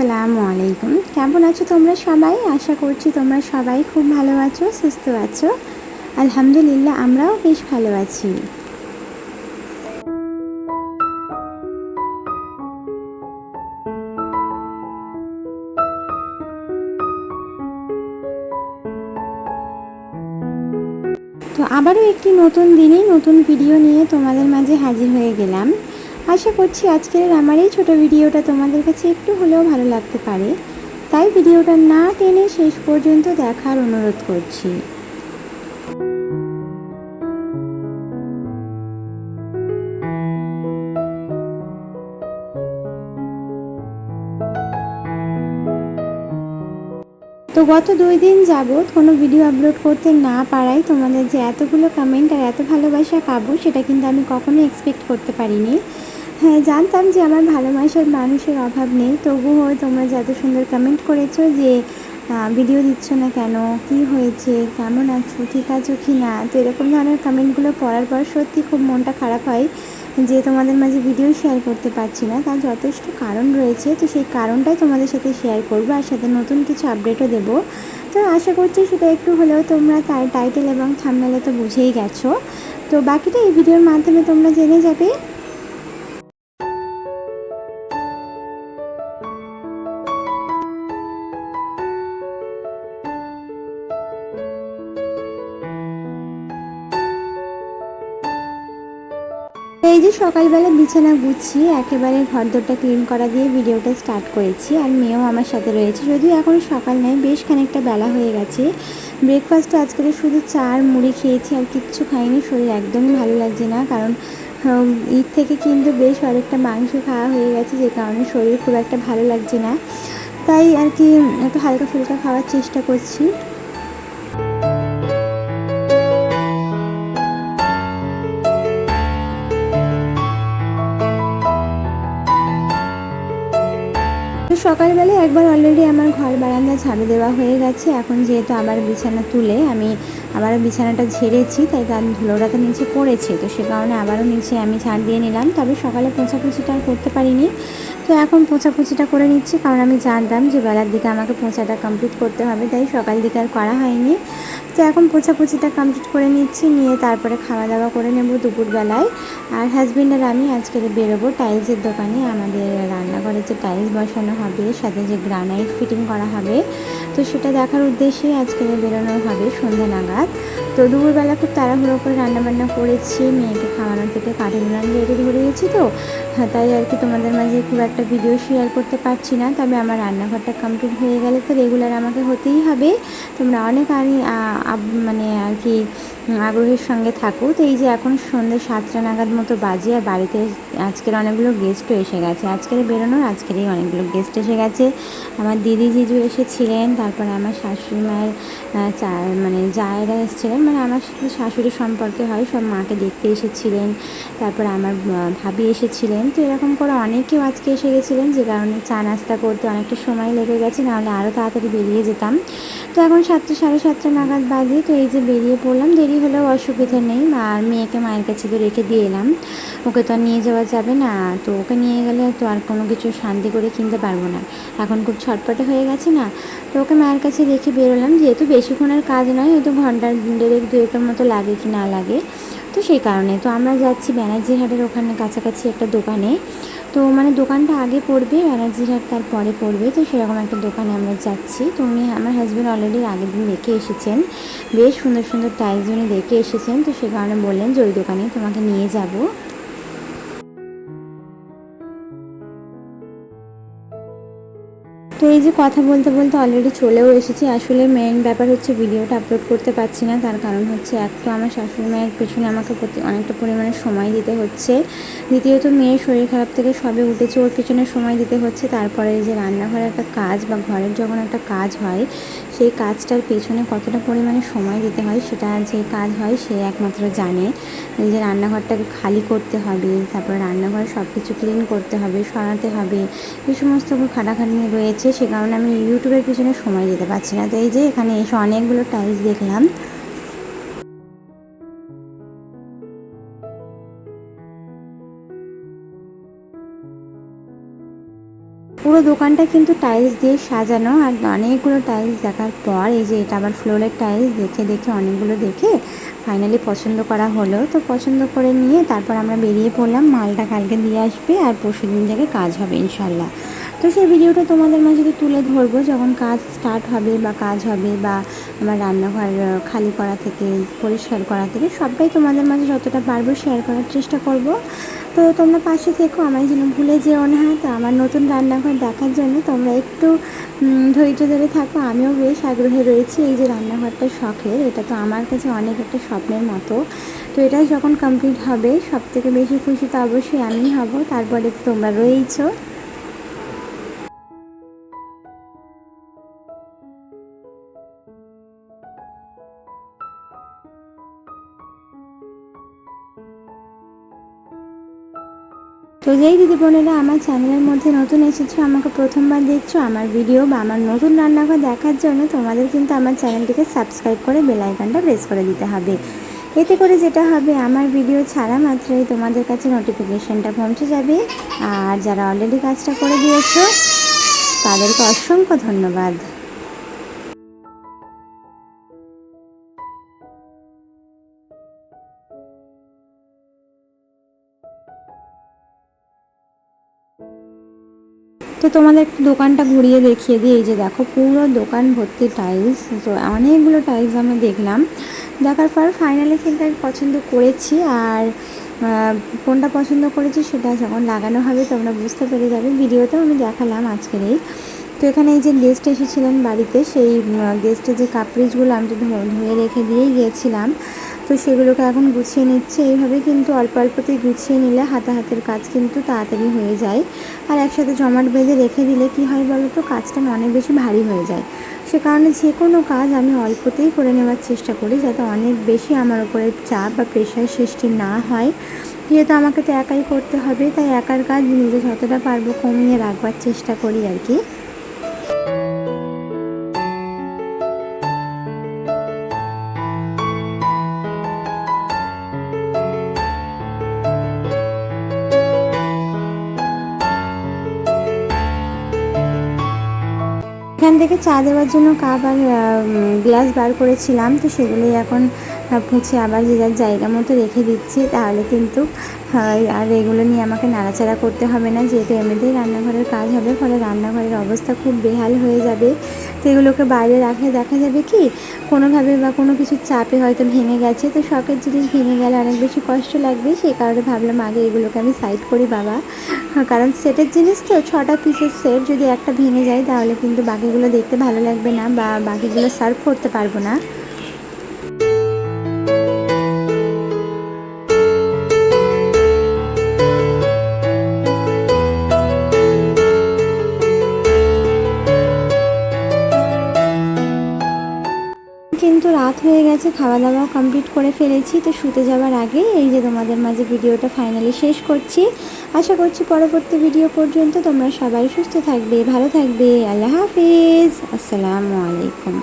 আসসালামু আলাইকুম। কেমন আছো তোমরা সবাই? আশা করছি তোমরা সবাই খুব ভালো আছো, সুস্থ আছো। আলহামদুলিল্লাহ, আমরাও বেশ ভালো আছি। তো আবারও একটি নতুন দিনে নতুন ভিডিও নিয়ে তোমাদের মাঝে হাজির হয়ে গেলাম। আশা করছি আজকের আমার এই ছোটো ভিডিওটা তোমাদের কাছে একটু হলেও ভালো লাগতে পারে। তাই ভিডিওটা না টেনে শেষ পর্যন্ত দেখার অনুরোধ করছি। তো গত দুই দিন যাবৎ কোনো ভিডিও আপলোড করতে না পারায় তোমাদের যে এতগুলো কমেন্ট আর এত ভালোবাসা পাবো, সেটা কিন্তু আমি কখনোই এক্সপেক্ট করতে পারিনি। হ্যাঁ জানতাম যে আমার ভালোবাসার মানুষের অভাব নেই। তবুও তোমরা যত সুন্দর কমেন্ট করেছ যে ভিডিও দিচ্ছ না কেন? কি হয়েছে? কেমন আছো? ঠিক আছো কি না? তো এরকম ধরনের কমেন্টগুলো পড়ার পর সত্যি খুব মনটা খারাপ হয় যে, তোমাদের মাঝে ভিডিও শেয়ার করতে পারছি না। তার যথেষ্ট কারণ রয়েছে। তো সেই কারণটাই তোমাদের সাথে শেয়ার করব আর সাথে নতুন কিছু আপডেটও দেবো। তো আশা করছি সেটা একটু হলেও তোমরা তার টাইটেল এবং থামনালে তো বুঝেই গেছো। তো বাকিটা এই ভিডিওর মাধ্যমে তোমরা জেনে যাবে। এই যে সকালবেলা বিছানা গুছিয়ে একেবারে ঘরদোরটা ক্লিন করা দিয়ে ভিডিওটা স্টার্ট করেছি আর মেয়েও আমার সাথে রয়েছে। যদিও এখন সকাল নয়, বেশ খানিকটা বেলা হয়ে গেছে। ব্রেকফাস্টে আজকে শুধু চা আর মুড়ি খেয়েছি আর কিচ্ছু খাইনি, শরীর একদমই ভালো লাগছে না কারণ ঈদ থেকে কিন্তু বেশ অনেকটা মাংস খাওয়া হয়ে গেছে, যে কারণে শরীর খুব একটা ভালো লাগছে না। তাই আর কি একটু হালকা ফুলকা খাওয়ার চেষ্টা করছি। সকালবেলা একবার অলরেডি আমার ঘর বারান্দা ঝাড়ু দেওয়া হয়ে গেছে। এখন যেহেতু আবার বিছানা তুলে আমি আবার বিছানাটা ঝেড়েছি, তাই তার ধুলোটা তো নিচে পড়েছে। তো সে কারণে আবারও নিচে আমি ঝাড় দিয়ে নিলাম। তবে সকালে পোঁছাপুছিটা আর করতে পারিনি। তো এখন পোঁছাপুছিটা করে নিচ্ছি, কারণ আমি জানতাম যে বেলার দিকে আমাকে পোঁছাটা কমপ্লিট করতে হবে, তাই সকাল দিকে আর করা হয়নি। তো এখন পোছাপুছিটা কমপ্লিট করে নিচ্ছি, নিয়ে তারপরে খাওয়া দাওয়া করে নেব দুপুরবেলায়। আর হাজব্যান্ড আর আমি আজকে বেরোবো টাইলসের দোকানে। আমাদের রান্নাঘরে যে টাইলস বসানো হবে, সাথে যে গ্রানাইট ফিটিং করা হবে, তো সেটা দেখার উদ্দেশ্যেই আজকে বেরোনো হবে সন্ধ্যা নাগাদ। তো দুপুরবেলা খুব তাড়াহুড়ো করে রান্নাবান্না করেছি মেয়েকে খাওয়ানো থেকে কাঠে উনান রেডি ধরে গেছি তো। হ্যাঁ, তাই আর কি তোমাদের মাঝে খুব একটা ভিডিও শেয়ার করতে পারছি না তবে আমার রান্নাঘরটা কমপ্লিট হয়ে গেলে তো রেগুলার আমাকে হতেই হবে। তোমরা অনেক আমি মানে আর কি আগ্রহের সঙ্গে থাকো তো এই যে এখন সন্ধ্যে সাতটা নাগাদ মতো বাজে আর বাড়িতে আজকের অনেকগুলো গেস্টও এসে গেছে। আজকের বেরোনোর আজকেরই অনেকগুলো গেস্ট এসে গেছে। আমার দিদি জিজু এসেছিলেন, তারপরে আমার শাশুড়ি মায়ের চা মানে জায়েরা এসেছিলেন। মানে আমার শাশুড়ি সম্পর্কে হয়, সব মাকে দেখতে এসেছিলেন। তারপরে আমার ভাবি এসেছিলেন। তো এরকম করে অনেকেও আজকে এসে গেছিলেন, যে কারণে চা নাস্তা করতে অনেকটা সময় লেগে গেছে, নাহলে আরও তাড়াতাড়ি বেরিয়ে যেতাম। তো এখন সাতটা, সাড়ে সাতটা নাগাদ বাজে। তো এই যে বেরিয়ে পড়লাম দেরি হলেও অসুবিধা নেই, আর মেয়েকে মায়ের কাছে তো রেখে দিয়ে এলাম। ওকে তো আর নিয়ে যাওয়া যাবে না, তো ওকে নিয়ে গেলে তো আর কোনো কিছু শান্তি করে কিনতে পারব না। এখন খুব ছটপটে হয়ে গেছে না, তো ওকে মায়ের কাছে রেখে বেরোলাম। যেহেতু বেশিক্ষণের কাজ নয় হয়তো ঘণ্টা দেড়েক, দুয়েকের মতো লাগে কি না লাগে, তো সেই কারণে। তো আমরা যাচ্ছি ব্যানার্জি হাটের ওখানে কাছাকাছি একটা দোকানে তো মানে দোকানটা আগে পড়বে ব্যানার্জি হাট তারপরে পড়বে, তো সেরকম একটা দোকানে আমরা যাচ্ছি। তো উনি আমার হাজব্যান্ড অলরেডি আগের দিন দেখে এসেছেন, বেশ সুন্দর সুন্দর টাইলস উনি দেখে এসেছেন, তো সে কারণে বললেন যে ওই দোকানে তোমাকে নিয়ে যাব। তো এই যে কথা বলতে বলতে অলরেডি চলেও এসেছি। আসলে মেন ব্যাপার হচ্ছে ভিডিওটা আপলোড করতে পারছি না। তার কারণ হচ্ছে এক তো আমার শাশুড়ি মায়ের পেছনে আমাকে প্রতি অনেকটা পরিমাণে সময় দিতে হচ্ছে। দ্বিতীয়ত মেয়ের শরীর খারাপ থেকে সবে উঠেছে, ওর পেছনে সময় দিতে হচ্ছে। তারপরে এই যে রান্নাঘরে একটা কাজ বা ঘরের যখন একটা কাজ হয় সেই কাজটার পেছনে কতটা পরিমাণে সময় দিতে হয় সেটা যে কাজ হয় সে একমাত্র জানে। যে রান্নাঘরটাকে খালি করতে হবে, তারপর রান্নাঘর সব কিছু ক্লিন করতে হবে, সরাতে হবে, এই সমস্ত খাটাখাটি রয়েছে, সে কারণে আমি ইউটিউবের পিছনে সময় দিতে পারছি না। তো এই যে এখানে এসে অনেকগুলো টাইলস দেখলাম। পুরো দোকানটা কিন্তু টাইলস দিয়ে সাজানো আর অনেকগুলো টাইলস দেখার পর, এই যে এটা আবার ফ্লোরের টাইলস দেখে দেখে অনেকগুলো দেখে ফাইনালি পছন্দ করা হলো। তো পছন্দ করে নিয়ে তারপর আমরা বেরিয়ে পড়লাম, মালটা কালকে দিয়ে আসবে আর পরশু দিন থেকে কাজ হবে ইনশাল্লাহ তো সেই ভিডিওটা তোমাদের মাঝে তুলে ধরবো, যখন কাজ স্টার্ট হবে বা কাজ হবে বা আমার রান্নাঘর খালি করা থেকে, পরিষ্কার করা থেকে, সবটাই তোমাদের মাঝে যতটা পারব শেয়ার করার চেষ্টা করব। তো তোমরা পাশে থেকো আমার যেন ভুলে যেও না। তো আমার নতুন রান্নাঘর দেখার জন্য তোমরা একটু ধৈর্য ধরে থাকো। আমিও বেশ আগ্রহে রয়েছি এই যে রান্নাঘরটা শখের, এটা তো আমার কাছে অনেক একটা স্বপ্নের মতো। তো এটা যখন কমপ্লিট হবে সব থেকে বেশি খুশি তো অবশ্যই আমি হব। তারপরে তোমরা রয়েইছো। তো যেই দিদি বোনেরা, আমার চ্যানেলের মধ্যে নতুন এসেছ, আমাকে প্রথমবার দেখছ, আমার ভিডিও বা আমার নতুন রান্নাঘর দেখার জন্য তোমাদের কিন্তু আমার চ্যানেলটিকে সাবস্ক্রাইব করে বেলাইকানটা প্রেস করে দিতে হবে। এতে করে যেটা হবে, আমার ভিডিও ছাড়া মাত্রই তোমাদের কাছে নোটিফিকেশানটা পৌঁছে যাবে। আর যারা অলরেডি কাজটা করে দিয়েছ, তাদেরকে অসংখ্য ধন্যবাদ। তো তোমাদের একটু দোকানটা ঘুরিয়ে দেখিয়ে দিই। এই যে দেখো, পুরো দোকান ভর্তি টাইলস তো অনেকগুলো টাইলস আমি দেখলাম। দেখার পর ফাইনালি কিন্তু আমি পছন্দ করেছি আর কোনটা পছন্দ করেছি সেটা যখন লাগানো হবে তোমরা বুঝতে পেরে যাবে। ভিডিওতেও আমি দেখালাম আজকের এই। তো এখানে এই যে গেস্ট এসেছিলেন বাড়িতে, সেই গেস্টের যে কাপড়িজগুলো আমি তো ধুয়ে রেখে দিয়েই গিয়েছিলাম। তো সেগুলোকে এখন গুছিয়ে নিচ্ছে। এইভাবে কিন্তু অল্প অল্পতেই গুছিয়ে নিলে হাতে হাতের কাজ কিন্তু তাড়াতাড়ি হয়ে যায়। আর একসাথে জমাট বেঁধে রেখে দিলে কি হয় বলো তো কাজটা অনেক বেশি ভারী হয়ে যায়। সে কারণে যে কোনো কাজ আমি অল্পতেই করে নেওয়ার চেষ্টা করি যাতে অনেক বেশি আমার উপরে চাপ বা প্রেশার সৃষ্টি না হয়। যেহেতু আমাকে তো একাই করতে হবে, তাই একার কাজ নিজে যতটা পারব কমিয়ে রাখবার চেষ্টা করি আর কি। এখান থেকে চা দেওয়ার জন্য কাপ আর গ্লাস বার করেছিলাম তো সেগুলোই এখন মুছে আবার যে যার জায়গা মতো রেখে দিচ্ছি তাহলে কিন্তু আর এগুলো নিয়ে আমাকে নাড়াচাড়া করতে হবে না যেহেতু এমনিতেই রান্নাঘরের কাজ হবে ফলে রান্নাঘরের অবস্থা খুব বেহাল হয়ে যাবে। তো এগুলোকে বাইরে রাখলে দেখা যাবে কি কোনোভাবে বা কোনো কিছু চাপে হয়তো ভেঙে গেছে। তো শখের জিনিস ভেঙে গেলে অনেক বেশি কষ্ট লাগবে সেই কারণে ভাবলাম আগে এগুলোকে আমি সাইড করি বাবা। হ্যাঁ, কারণ সেটের জিনিস তো ছটা পিসের সেট যদি একটা ভেঙে যায় তাহলে কিন্তু বাকিগুলো দেখতে ভালো লাগবে না বা বাকিগুলো সার্ভ করতে পারব না। রাত হয়ে গেছে খাওয়া দাওয়া কমপ্লিট করে ফেলেছি। তো শুতে যাওয়ার আগে এই যে তোমাদের মাঝে ভিডিওটা ফাইনালি শেষ করছি। আশা করছি পরবর্তী ভিডিও পর্যন্ত তোমরা সবাই সুস্থ থাকবে, ভালো থাকবে। আল্লাহ হাফিজ। আসসালামু আলাইকুম।